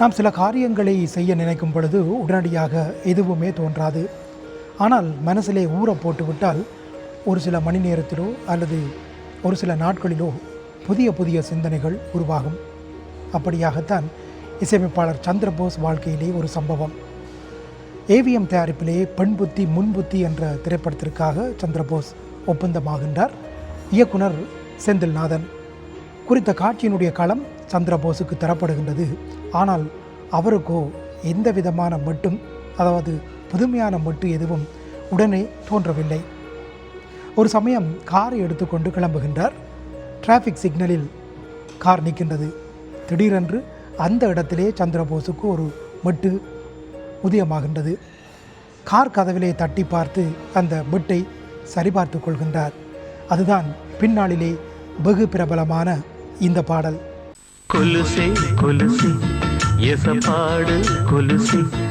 நாம் சில காரியங்களை செய்ய நினைக்கும் பொழுது உடனடியாக எதுவுமே தோன்றாது. ஆனால் மனசிலே ஊற போட்டுவிட்டால் ஒரு சில மணி நேரத்திலோ அல்லது ஒரு சில நாட்களிலோ புதிய புதிய சிந்தனைகள் உருவாகும். அப்படியாகத்தான் இசையமைப்பாளர் சந்திரபோஸ் வாழ்க்கையிலே ஒரு சம்பவம். ஏவிஎம் தயாரிப்பிலே பெண் புத்தி முன்புத்தி என்ற திரைப்படத்திற்காக சந்திரபோஸ் ஒப்பந்தமாகின்றார். இயக்குனர் செந்தில்நாதன். குறித்த காட்சியினுடைய களம் சந்திரபோஸுக்கு தரப்படுகின்றது. ஆனால் அவருக்கோ எந்த விதமான மட்டும் அதாவது புதுமையான மட்டு எதுவும் உடனே தோன்றவில்லை. ஒரு சமயம் காரை எடுத்துக்கொண்டு கிளம்புகின்றார். டிராஃபிக் சிக்னலில் கார் நிற்கின்றது. திடீரென்று அந்த இடத்திலே சந்திரபோஸுக்கு ஒரு மட்டு உதயமாகின்றது. கார் கதவிலே தட்டி பார்த்து அந்த மட்டை சரிபார்த்து கொள்கின்றார். அதுதான் பின்னாளிலே வெகு பிரபலமான இந்த பாடல். கொலுசே கொலுசே. எசப்பாடு கொலுசே.